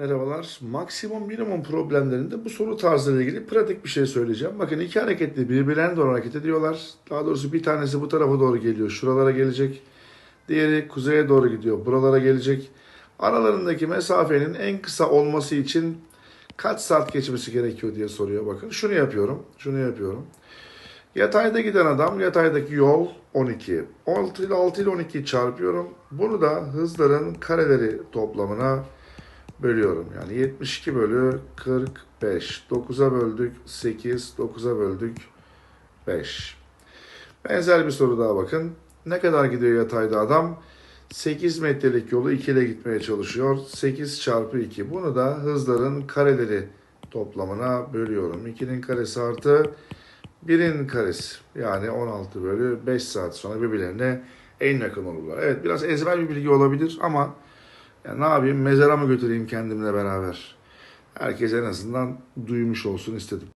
Merhabalar. Maksimum minimum problemlerinde bu soru tarzıyla ilgili pratik bir şey söyleyeceğim. Bakın iki hareketli birbirlerine doğru hareket ediyorlar. Daha doğrusu bir tanesi bu tarafa doğru geliyor. Şuralara gelecek. Diğeri kuzeye doğru gidiyor. Buralara gelecek. Aralarındaki mesafenin en kısa olması için kaç saat geçmesi gerekiyor diye soruyor. Bakın şunu yapıyorum. Şunu yapıyorum. Yatayda giden adam yataydaki yol 12. 6 ile 6 ile 12'yi çarpıyorum. Bunu da hızların kareleri toplamına bölüyorum. Yani 72 bölü 45. 9'a böldük 8. 9'a böldük 5. Benzer bir soru daha bakın. Ne kadar gidiyor yatayda adam? 8 metrelik yolu 2 ile gitmeye çalışıyor. 8 çarpı 2. Bunu da hızların kareleri toplamına bölüyorum. 2'nin karesi artı 1'in karesi. Yani 16 bölü 5 saat sonra birbirlerine en yakın olurlar. Evet biraz ezber bir bilgi olabilir ama ya ne yapayım mezara mı götüreyim kendimle beraber? Herkes en azından duymuş olsun istedim.